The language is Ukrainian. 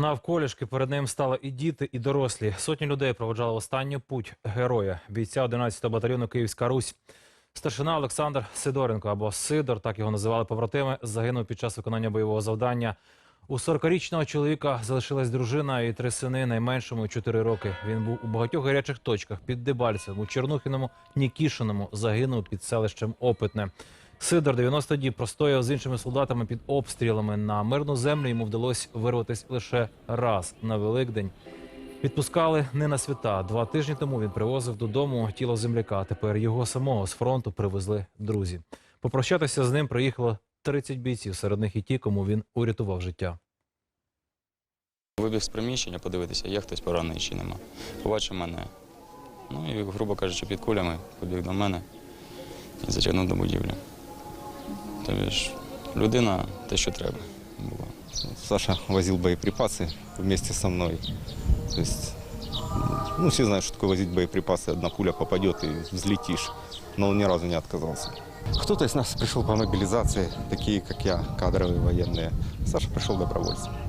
Навколішки перед ним стали і діти, і дорослі. Сотні людей проводжали останню путь героя, бійця 11-го батальйону Київська Русь. Старшина Олександр Сидоренко або Сидор, так його називали побратими, загинув під час виконання бойового завдання. У 40-річного чоловіка залишилась дружина і три сини, найменшому 4 роки. Він був у багатьох гарячих точках під Дебальцем, у Чернухіному, Нікішиному, загинув під селищем Опитне. Сидор 90 діб простояв з іншими солдатами під обстрілами. На мирну землю йому вдалося вирватися лише раз на Великдень. Відпускали не на свята. Два тижні тому він привозив додому тіло земляка. Тепер його самого з фронту привезли друзі. Попрощатися з ним приїхало 30 бійців. Серед них і ті, кому він урятував життя. Вибіг з приміщення, подивитися, є хтось поранений чи нема. Побачив мене. Ну і, грубо кажучи, під кулями побіг до мене і затягнув до будівлі. Тобто ж людина те, що треба було. Саша возил боеприпасы вместе со мной. То есть, ну, все знают, что такое возить боеприпасы. Одна пуля попадет и взлетишь. Но он ни разу не отказался. Кто-то из нас пришел по мобилизации, такие как я, кадровые военные. Саша пришел добровольцем.